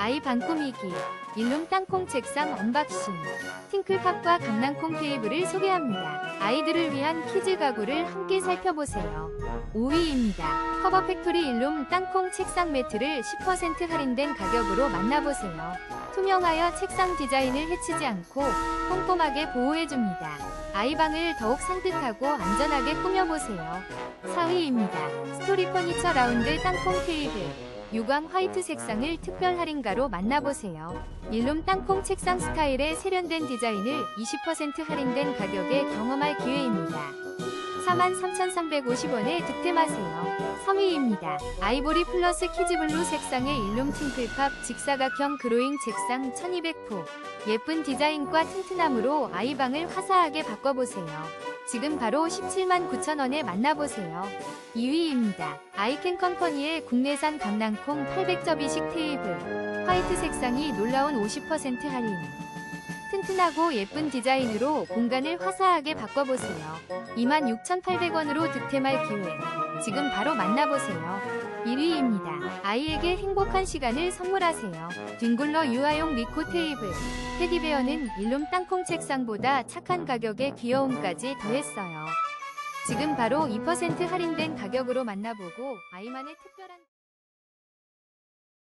아이 방 꾸미기, 일룸 땅콩 책상 언박싱, 팅클팝과 강낭콩 테이블을 소개합니다. 아이들을 위한 키즈 가구를 함께 살펴보세요. 5위입니다. 커버팩토리 일룸 땅콩 책상 매트를 10% 할인된 가격으로 만나보세요. 투명하여 책상 디자인을 해치지 않고 꼼꼼하게 보호해줍니다. 아이방을 더욱 산뜻하고 안전하게 꾸며보세요. 4위입니다. 스토리 퍼니처 라운드 땅콩 테이블. 유광 화이트 색상을 특별 할인가로 만나보세요. 일룸 땅콩 책상 스타일의 세련된 디자인을 20% 할인된 가격에 경험할 기회입니다. 43,350원에 득템하세요. 3위입니다. 아이보리 플러스 키즈블루 색상의 일룸 팅클팝 직사각형 그로잉 책상 1200포. 예쁜 디자인과 튼튼함으로 아이방을 화사하게 바꿔보세요. 지금 바로 17만 9천원에 만나보세요. 2위입니다. 아이캔 컴퍼니의 국내산 강낭콩 800접이식 테이블. 화이트 색상이 놀라운 50% 할인. 튼튼하고 예쁜 디자인으로 공간을 화사하게 바꿔보세요. 26,800원으로 득템할 기회. 지금 바로 만나보세요. 1위입니다. 아이에게 행복한 시간을 선물하세요. 뒹굴러 유아용 리코 테이블. 테디베어는 일룸 땅콩 책상보다 착한 가격에 귀여움까지 더했어요. 지금 바로 2% 할인된 가격으로 만나보고 아이만의 특별한